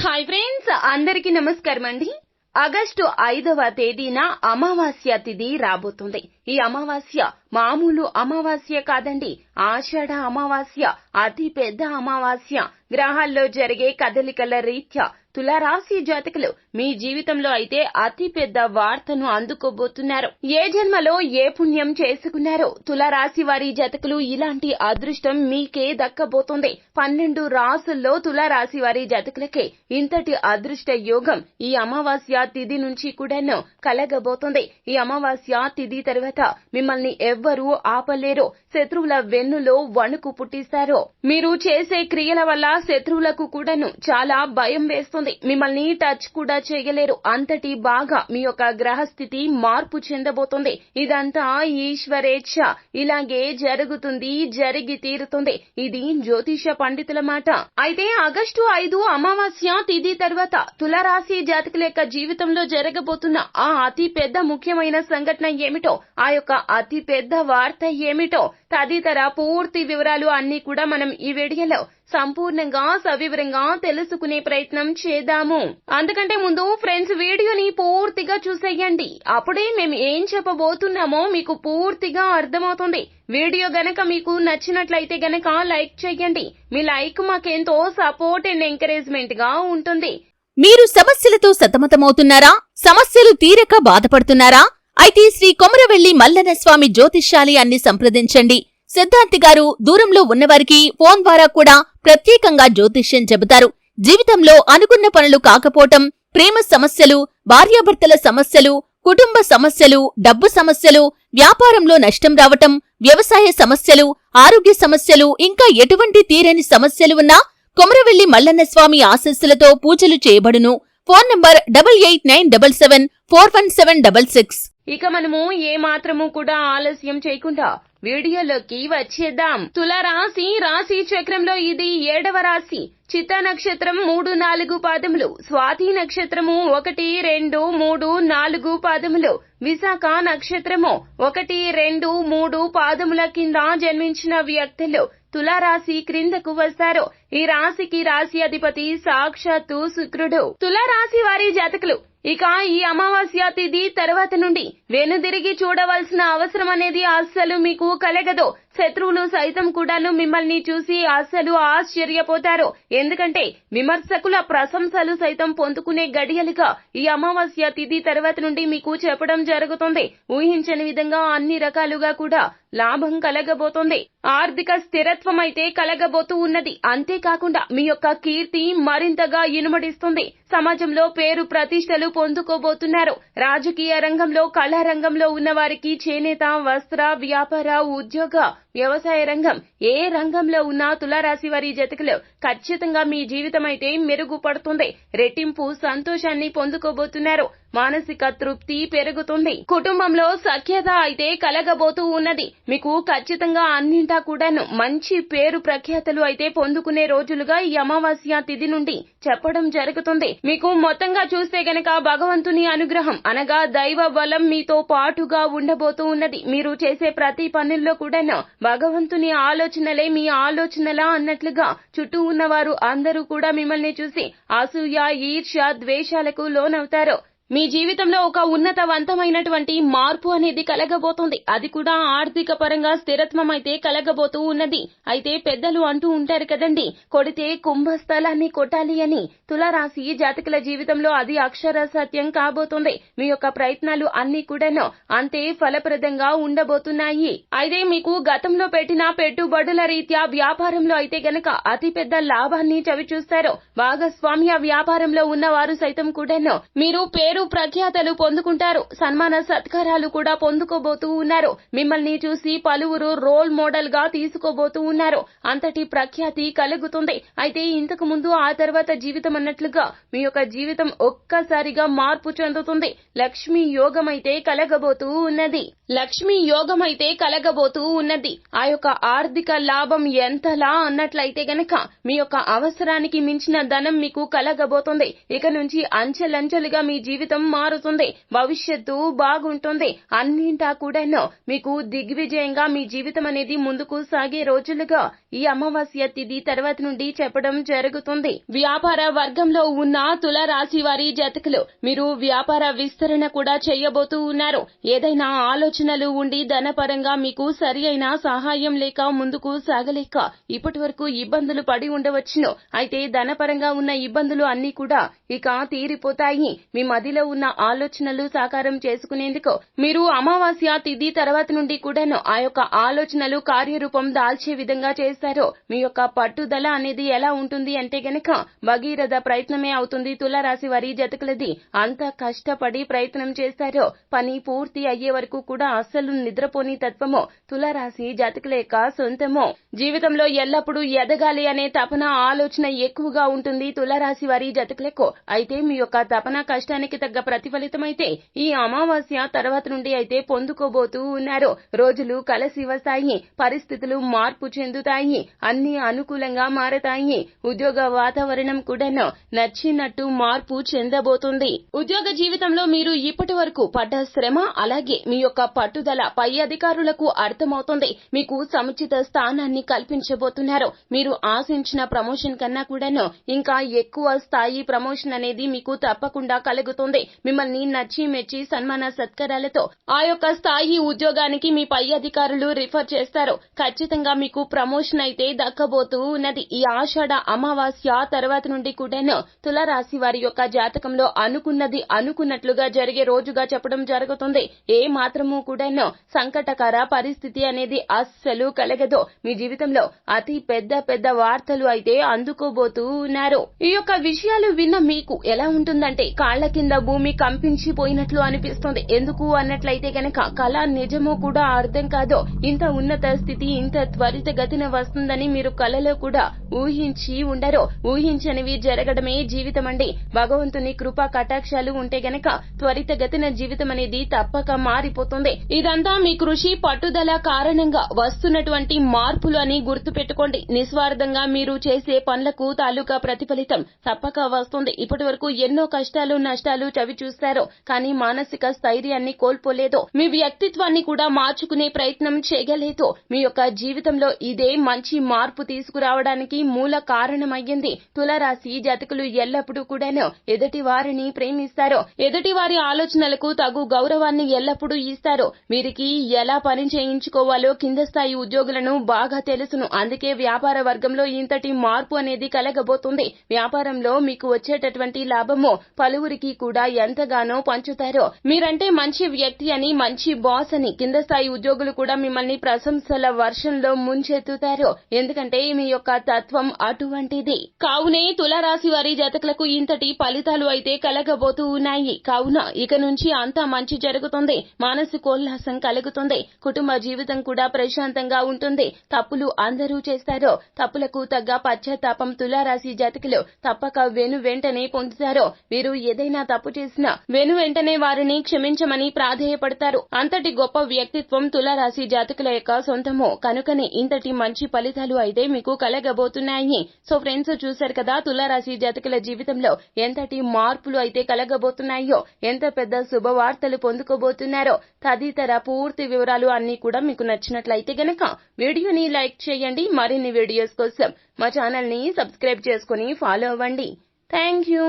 Hi friends అందరికీ నమస్కారం అండి. ఆగస్టు ఐదవ తేదీన అమావాస్య తిథి రాబోతుంది. ఈ అమావాస్య మామూలు అమావాస్య కాదండి. ఆషాఢ అమావాస్య అతి పెద్ద అమావాస్య. గ్రహాల్లో జరిగే కదలికల రీత్యా తులారాశి జాతకులు మీ జీవితంలో అయితే అతి పెద్ద వార్తను అందుకోబోతున్నారు. ఏ జన్మలో ఏ పుణ్యం చేసుకున్నారో తులారాశి వారి జాతకులు ఇలాంటి అదృష్టం మీకే దక్కబోతోంది. పన్నెండు రాసుల్లో తులారాశి వారి జాతకులకే ఇంతటి అదృష్ట యోగం ఈ అమావాస్య తిథి నుంచి కూడాను కలగబోతోంది. ఈ అమావాస్య తిథి తర్వాత మిమ్మల్ని ఎవ్వరూ ఆపలేరు. శత్రువుల వెన్నులో వణుకు పుట్టిస్తారో. మీరు చేసే క్రియల వల్ల శత్రువులకు కూడాను చాలా భయం వేస్తుంది. మిమ్మల్ని టచ్ కూడా చేయలేరు. అంతటి బాగా మీ యొక్క గ్రహస్థితి మార్పు చెందబోతుంది. ఇదంతా ఈశ్వరేచ్ఛ ఇలాగే జరుగుతుంది జరిగి తీరుతుంది. ఇది జ్యోతిష పండితుల మాట. అయితే ఆగస్టు ఐదు అమావాస్య తిథి తర్వాత తులరాశి జాతకుల యొక్క జీవితంలో జరగబోతున్న ఆ అతి పెద్ద ముఖ్యమైన సంఘటన ఏమిటో ఆ యొక్క అతి పెద్ద వార్త ఏమిటో తదితర పూర్తి వివరాలు అన్ని కూడా మనం ఈ వీడియోలో సంపూర్ణంగా సవివరంగా తెలుసుకునే ప్రయత్నం చేద్దాము. అందుకంటే ముందు ఫ్రెండ్స్ వీడియోని పూర్తిగా చూసేయండి. అప్పుడే మేము ఏం చెప్పబోతున్నామో మీకు పూర్తిగా అర్థమవుతుంది. వీడియో గనక మీకు నచ్చినట్లయితే గనక లైక్ చేయండి. మీ లైక్ మాకెంతో సపోర్ట్ అండ్ ఎంకరేజ్మెంట్గా ఉంటుంది. మీరు సమస్యలతో సతమతమవుతున్నారా? సమస్యలు తీరక బాధపడుతున్నారా? అయితే శ్రీ కొమరవెల్లి మల్లన స్వామి జ్యోతిష్యాలయాన్ని సంప్రదించండి. సిద్ధాంతి గారు దూరంలో ఉన్నవారికి ఫోన్ ద్వారా కూడా ప్రత్యేకంగా జ్యోతిష్యం చెబుతారు. జీవితంలో అనుకున్న పనులు కాకపోవటం ప్రేమ సమస్యలు భార్యాభర్తల సమస్యలు కుటుంబ సమస్యలు డబ్బు సమస్యలు వ్యాపారంలో నష్టం రావటం వ్యవసాయ సమస్యలు ఆరోగ్య సమస్యలు ఇంకా ఎటువంటి తీరని సమస్యలు ఉన్నా కొమరవెల్లి మల్లన్న స్వామి ఆశస్సులతో పూజలు చేయబడును. Phone number double eight nine double seven four one seven double six. ఇక మనము ఏ మాత్రము కూడా ఆలస్యం చేయకుండా వీడియోలోకి వచ్చేద్దాం. తులారాశి రాశి చక్రంలో ఇది ఏడవ రాశి. చిత్త నక్షత్రం మూడు నాలుగు పాదములు. స్వాతి నక్షత్రము ఒకటి రెండు మూడు నాలుగు పాదములు. విశాఖ నక్షత్రము ఒకటి రెండు మూడు పాదముల కింద జన్మించిన వ్యక్తులు తులారాశి క్రిందకు వస్తారు. ఈ రాశికి రాశి అధిపతి సాక్షాత్తు శుక్రుడు. తులారాశి వారి జాతకులు ఇక ఈ అమావాస్య తిథి తర్వాత నుండి వెనుదిరిగి చూడవలసిన అవసరం అనేది అస్సలు మీకు కలగదు. శత్రువులు సైతం కూడాను మిమ్మల్ని చూసి అస్సలు ఆశ్చర్యపోతారు. ఎందుకంటే విమర్శకుల ప్రశంసలు సైతం పొందుకునే గడియలుగా ఈ అమావాస్య తిథి తర్వాత నుండి మీకు చెప్పడం జరుగుతుంది. ఊహించని విధంగా అన్ని రకాలుగా కూడా లాభం కలగబోతోంది. ఆర్థిక స్థిరత్వం అయితే కలగబోతూ ఉన్నది. అంతేకాకుండా మీ యొక్క కీర్తి మరింతగా ఇనుమడిస్తుంది. సమాజంలో పేరు ప్రతిష్టలు పొందుకోబోతున్నారు. రాజకీయ రంగంలో కళా రంగంలో ఉన్న వారికి చేనేత వస్త్ర వ్యాపార ఉద్యోగ వ్యవసాయ రంగం ఏ రంగంలో ఉన్నా తులారాశి వారి జతకులు ఖచ్చితంగా మీ జీవితం అయితే మెరుగుపడుతుంది. రెట్టింపు సంతోషాన్ని పొందుకోబోతున్నారు. మానసిక తృప్తి పెరుగుతుంది. కుటుంబంలో సఖ్యత అయితే కలగబోతూ ఉన్నది. మీకు ఖచ్చితంగా అన్నింటా కూడాను మంచి పేరు ప్రఖ్యాతలు అయితే పొందుకునే రోజులుగా ఈ అమావాస్య తిథి నుండి చెప్పడం జరుగుతుంది. మీకు మొత్తంగా చూస్తే గనక భగవంతుని అనుగ్రహం అనగా దైవ బలం మీతో పాటుగా ఉండబోతూ ఉన్నది. మీరు చేసే ప్రతి పనుల్లో కూడాను భగవంతుని ఆలోచనలే మీ ఆలోచనలా అన్నట్లుగా చుట్టూ ఉన్నవారు అందరూ కూడా మిమ్మల్ని చూసి అసూయ ఈర్ష్య ద్వేషాలకు లోనవుతారు. మీ జీవితంలో ఒక ఉన్నతవంతమైనటువంటి మార్పు అనేది కలగబోతుంది. అది కూడా ఆర్థిక పరంగా స్థిరత్వం అయితే కలగబోతూ ఉన్నది. అయితే పెద్దలు అంటూ ఉంటారు కదండి కొడితే కుంభస్థలాన్ని కొట్టాలి అని. తులారాశి జాతకుల జీవితంలో అది అక్షర సత్యం కాబోతుంది. మీ యొక్క ప్రయత్నాలు అన్ని కూడాను అంతే ఫలప్రదంగా ఉండబోతున్నాయి. అయితే మీకు గతంలో పెట్టిన పెట్టుబడుల రీత్యా వ్యాపారంలో అయితే గనక అతి పెద్ద లాభాన్ని చవిచూస్తారు. భాగస్వామ్య వ్యాపారంలో ఉన్న వారు సైతం కూడాను మీరు పేరు పేరు ప్రఖ్యాతలు పొందుకుంటారు. సన్మాన సత్కారాలు కూడా పొందుకోబోతూ ఉన్నారు. మిమ్మల్ని చూసి పలువురు రోల్ మోడల్గా తీసుకోబోతూ ఉన్నారు. అంతటి ప్రఖ్యాతి కలుగుతుంది. అయితే ఇంతకు ముందు ఆ తర్వాత జీవితం అన్నట్లుగా మీ యొక్క జీవితం ఒక్కసారిగా మార్పు చెందుతుంది. లక్ష్మీ యోగం అయితే కలగబోతూ ఉన్నది. లక్ష్మీ యోగం అయితే కలగబోతూ ఉన్నది. ఆ యొక్క ఆర్థిక లాభం ఎంతలా అన్నట్లయితే గనక మీ యొక్క అవసరానికి మించిన ధనం మీకు కలగబోతుంది. ఇక నుంచి అంచెలంచెలుగా మీ జీవితం జీవితం మారుతుంది భవిష్యత్తు బాగుంటుంది. అన్నింటా కూడాను మీకు దిగ్విజయంగా మీ జీవితం అనేది ముందుకు సాగే రోజులుగా ఈ అమావాస్య తిథి తర్వాత నుండి చెప్పడం జరుగుతుంది. వ్యాపార వర్గంలో ఉన్న తుల రాశి వారి జతకులు మీరు వ్యాపార విస్తరణ కూడా చేయబోతూ ఉన్నారు. ఏదైనా ఆలోచనలు ఉండి ధనపరంగా మీకు సరి అయిన సహాయం లేక ముందుకు సాగలేక ఇప్పటి వరకు ఇబ్బందులు పడి ఉండవచ్చును. అయితే ధనపరంగా ఉన్న ఇబ్బందులు అన్ని కూడా ఇక తీరిపోతాయి. మీ మదిలో ఉన్న ఆలోచనలు సాకారం చేసుకునేందుకు మీరు అమావాస్య తిథి తర్వాత నుండి కూడాను ఆ యొక్క ఆలోచనలు కార్యరూపం దాల్చే విధంగా చేస్తారు మీ యొక్క పట్టుదల అనేది ఎలా ఉంటుంది అంటే గనక భగీరథ ప్రయత్నమే అవుతుంది. తులారాశి వారి జతకులది అంత కష్టపడి ప్రయత్నం చేస్తారో పని పూర్తి అయ్యే వరకు కూడా అస్సలు నిద్రపోని తత్వము తులారాశి జాతకుల యొక్క సొంతము జీవితంలో ఎల్లప్పుడూ ఎదగాలి అనే తపన ఆలోచన ఎక్కువగా ఉంటుంది తులారాశి వారి జతకులకు. అయితే మీ యొక్క తపన కష్టానికి తగ్గ ప్రతిఫలితమైతే ఈ అమావాస్య తర్వాత నుండి అయితే పొందుకోబోతూ ఉన్నారు. రోజులు కలిసి వస్తాయి. పరిస్థితులు మార్పు చెందుతాయి. అన్ని అనుకూలంగా మారతాయి. ఉద్యోగ వాతావరణం కూడాను నచ్చినట్టు మార్పు చెందబోతుంది. ఉద్యోగ జీవితంలో మీరు ఇప్పటి వరకు పడ్డ శ్రమ అలాగే మీ యొక్క పట్టుదల పై అధికారులకు అర్థమవుతుంది. మీకు సముచిత స్థానాన్ని కల్పించబోతున్నారు. మీరు ఆశించిన ప్రమోషన్ కన్నా కూడాను ఇంకా ఎక్కువ స్థాయి ప్రమోషన్ అనేది మీకు తప్పకుండా కలుగుతుంది. మిమ్మల్ని నచ్చి మెచ్చి సన్మాన సత్కారాలతో ఆ యొక్క స్థాయి ఉద్యోగానికి మీ పై అధికారులు రిఫర్ చేస్తారు. ఖచ్చితంగా మీకు ప్రమోషన్ అయితే దక్కబోతూ ఉన్నది. ఈ ఆషాఢ అమావాస్య తర్వాత నుండి కూడాను తులారాశి వారి యొక్క జాతకంలో అనుకున్నది అనుకున్నట్లుగా జరిగే రోజుగా చెప్పడం జరుగుతుంది. ఏ మాత్రము కూడాను సంకటకర పరిస్థితి అనేది అస్సలు కలగదు. మీ జీవితంలో అతి పెద్ద పెద్ద వార్తలు అయితే అందుకోబోతూ ఉన్నారు. ఈ యొక్క విషయాలు విన్న మీకు ఎలా ఉంటుందంటే కాళ్ళ కింద భూమి కంపించిపోయినట్లు అనిపిస్తుంది. ఎందుకు అన్నట్లయితే గనక కళ నిజమో కూడా అర్థం కాదో ఇంత ఉన్నత స్థితి ఇంత త్వరితగతిన వస్తుందని మీరు కలలో కూడా ఊహించి ఉండరు ఊహించనివి జరగడమే జీవితం అండి భగవంతుని కృపా కటాక్షాలు ఉంటే గనక త్వరితగతిన జీవితం అనేది తప్పక మారిపోతుంది. ఇదంతా మీ కృషి పట్టుదల కారణంగా వస్తున్నటువంటి మార్పులు అని గుర్తు పెట్టుకోండి నిస్వార్థంగా మీరు చేసే పనులకు తాలూకా ప్రతిఫలితం తప్పక వస్తుంది. ఇప్పటి వరకు ఎన్నో కష్టాలు నష్టాలు చవి చూస్తారు. కానీ మానసిక స్థైర్యాన్ని కోల్పోలేదు. మీ వ్యక్తిత్వాన్ని కూడా మార్చుకునే ప్రయత్నం చేయలేదో. మీ యొక్క జీవితంలో ఇదే మంచి మార్పు తీసుకురావడానికి మూల కారణమయ్యింది. తులరాశి జాతకులు ఎల్లప్పుడూ కూడాను ఎదుటి వారిని ప్రేమిస్తారు. ఎదుటి వారి ఆలోచనలకు తగు గౌరవాన్ని ఎల్లప్పుడూ ఇస్తారు. వీరికి ఎలా పని చేయించుకోవాలో కింద స్థాయి ఉద్యోగులను బాగా తెలుసును. అందుకే వ్యాపార వర్గంలో ఇంతటి మార్పు అనేది కలగబోతుంది. వ్యాపారంలో మీకు వచ్చేటటువంటి లాభము పలువురికి కూడా ఎంతగానో పంచుతారో. మీరంటే మంచి వ్యక్తి అని మంచి బాస్ అని కింద స్థాయి ఉద్యోగులు కూడా మిమ్మల్ని ప్రశంసల వర్షంలో ముంచెత్తుతారు. ఎందుకంటే మీ యొక్క తత్వం అటువంటిది. కావునే తులారాశి వారి జాతకులకు ఇంతటి ఫలితాలు అయితే కలగబోతూ ఉన్నాయి. కావున ఇక నుంచి అంతా మంచి జరుగుతుంది. మానసికోల్లాసం కలుగుతుంది. కుటుంబ జీవితం కూడా ప్రశాంతంగా ఉంటుంది. తప్పులు అందరూ చేస్తారో. తప్పులకు తగ్గ పశ్చాత్తాపం తులారాశి జాతకులు తప్పక వెను వెంటనే పొందుతారో. వీరు ఏదైనా తప్పు తప్పు చేసినా వెను వెంటనే వారిని క్షమించమని ప్రాధేయపడతారు. అంతటి గొప్ప వ్యక్తిత్వం తులారాశి జాతకుల యొక్క సొంతము కనుకనే ఇంతటి మంచి ఫలితాలు అయితే మీకు కలగబోతున్నాయి. సో ఫ్రెండ్స్ చూశారు కదా తులారాశి జాతకుల జీవితంలో ఎంతటి మార్పులు అయితే కలగబోతున్నాయో ఎంత పెద్ద శుభవార్తలు పొందుకోబోతున్నారో తదితర పూర్తి వివరాలు అన్ని కూడా మీకు నచ్చినట్లయితే గనక వీడియోని లైక్ చేయండి. మరిన్ని వీడియోస్ కోసం మా ఛానల్ని సబ్స్క్రైబ్ చేసుకుని ఫాలో అవ్వండి. Thank you.